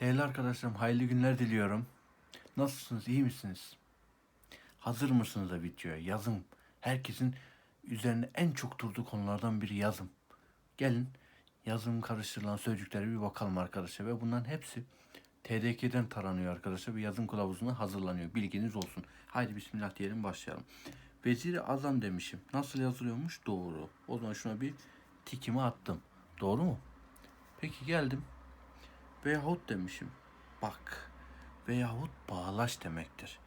Değerli arkadaşlarım hayırlı günler diliyorum. Nasılsınız? iyi misiniz? Hazır mısınız da videoya? Yazın. Herkesin üzerine en çok durduğu konulardan biri yazım. Gelin yazım karıştırılan sözcüklere bir bakalım arkadaşlar. Ve bunların hepsi TDK'den taranıyor arkadaşlar. Bir yazım kılavuzuna hazırlanıyor. Bilginiz olsun. Haydi bismillah diyelim başlayalım. Veziri azam demişim. Nasıl yazılıyormuş? Doğru. O zaman şuna bir tikimi attım. Doğru mu? Peki geldim. Veyahut demişim. Bak. Veyahut bağlaç demektir.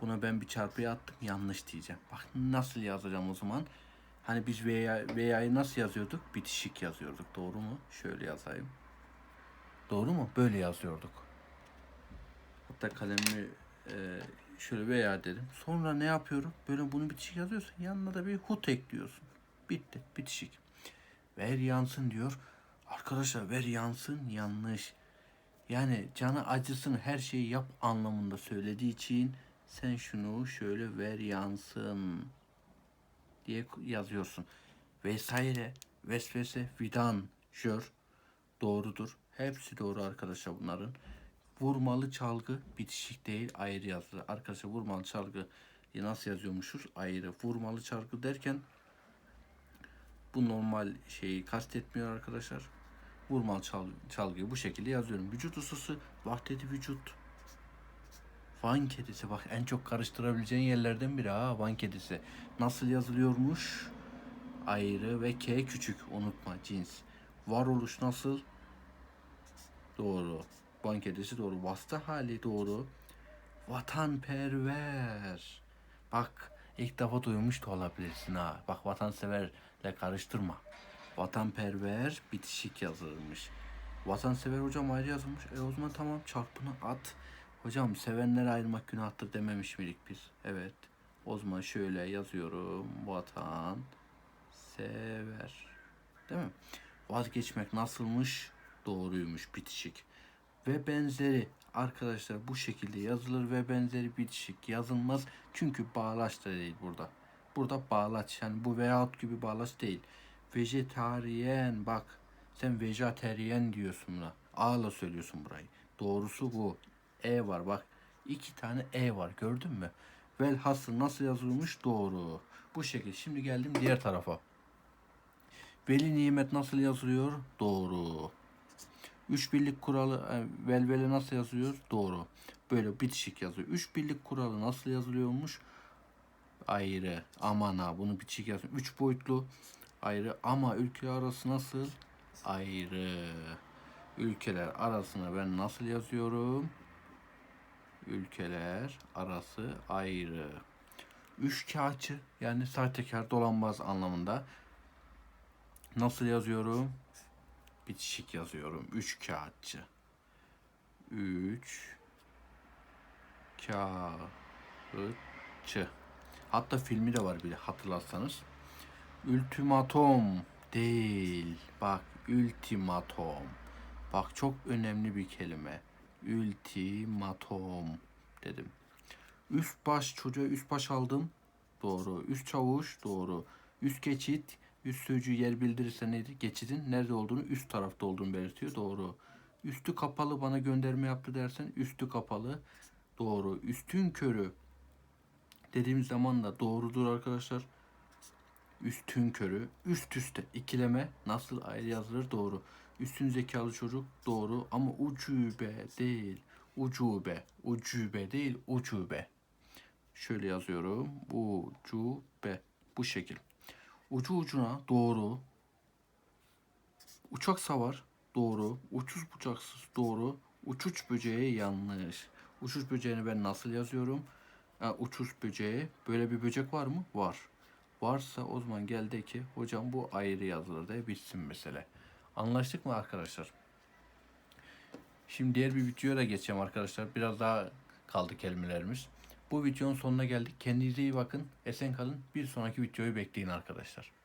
Buna ben bir çarpıya attım yanlış diyeceğim. Bak nasıl yazacağım o zaman? Hani biz veya veya'yı nasıl yazıyorduk? Bitişik yazıyorduk. Doğru mu? Şöyle yazayım. Doğru mu? Böyle yazıyorduk. Hatta kalemimi e, şöyle veya dedim. Sonra ne yapıyorum? Böyle bunu bitişik yazıyorsun. Yanına da bir hut ekliyorsun. Bitti. Bitişik. Ver yansın diyor. Arkadaşlar ver yansın yanlış. Yani canı acısın her şeyi yap anlamında söylediği için sen şunu şöyle ver yansın diye yazıyorsun. Vesaire, vesvese, vidan, jör doğrudur. Hepsi doğru arkadaşlar bunların. Vurmalı çalgı bitişik değil ayrı yazılır. Arkadaşlar vurmalı çalgı nasıl yazıyormuşuz? Ayrı. Vurmalı çalgı derken bu normal şeyi kastetmiyor arkadaşlar. Vurmalı çal, çalgıyı bu şekilde yazıyorum. Vücut ısısı, vahdeti vücut. Van kedisi bak en çok karıştırabileceğin yerlerden biri ha Van kedisi. Nasıl yazılıyormuş? Ayrı ve K küçük unutma cins. Varoluş nasıl? Doğru. Van kedisi doğru. Vasıta hali doğru. Vatanperver. Bak ilk defa duymuş da olabilirsin ha. Bak vatanseverle karıştırma. Vatanperver bitişik yazılmış. Vatansever hocam ayrı yazılmış. E o zaman tamam çarpını at. Hocam sevenleri ayırmak günahtır dememiş miydik biz? Evet. O zaman şöyle yazıyorum. Vatan sever. Değil mi? Vazgeçmek nasılmış? Doğruymuş bitişik. Ve benzeri arkadaşlar bu şekilde yazılır ve benzeri bitişik yazılmaz. Çünkü bağlaç da değil burada. Burada bağlaç yani bu veyahut gibi bağlaç değil. Vejetaryen bak sen vejetaryen diyorsun buna. A'la söylüyorsun burayı. Doğrusu bu. E var bak. iki tane E var gördün mü? Velhasıl nasıl yazılmış? Doğru. Bu şekilde. Şimdi geldim diğer tarafa. Veli nimet nasıl yazılıyor? Doğru. Üç birlik kuralı e, velvele nasıl yazılıyor? Doğru. Böyle bitişik yazıyor. Üç birlik kuralı nasıl yazılıyormuş? Ayrı. Aman ha bunu bitişik yazıyor. Üç boyutlu ayrı ama ülke arası nasıl? Ayrı. Ülkeler arasına ben nasıl yazıyorum? Ülkeler arası ayrı. Üç kağıtçı yani sahtekar dolanbaz anlamında. Nasıl yazıyorum? Bitişik yazıyorum. Üç kağıtçı. Üç kağıtçı. Hatta filmi de var bile hatırlarsanız. Ultimatom değil. Bak ultimatom. Bak çok önemli bir kelime. Ultimatom dedim. Üst baş çocuğa üst baş aldım. Doğru. Üst çavuş doğru. Üst geçit üst sözcüğü yer bildirirse neydi? Geçidin nerede olduğunu üst tarafta olduğunu belirtiyor. Doğru. Üstü kapalı bana gönderme yaptı dersen üstü kapalı. Doğru. Üstün körü dediğimiz zaman da doğrudur arkadaşlar. Üstün körü, üst üste ikileme nasıl ayrı yazılır doğru. Üstün zekalı çocuk doğru ama ucube değil. Ucube, ucube değil ucube. Şöyle yazıyorum. Ucube. Bu şekil. Ucu ucuna doğru. Uçak savar doğru. Uçsuz bucaksız doğru. Uçuş böceği yanlış. Uçuş böceğini ben nasıl yazıyorum? Ha, uçuş böceği. Böyle bir böcek var mı? Var. Varsa o zaman gel de ki hocam bu ayrı yazılır diye bitsin mesele. Anlaştık mı arkadaşlar? Şimdi diğer bir videoya geçeceğim arkadaşlar. Biraz daha kaldı kelimelerimiz. Bu videonun sonuna geldik. Kendinize iyi bakın. Esen kalın. Bir sonraki videoyu bekleyin arkadaşlar.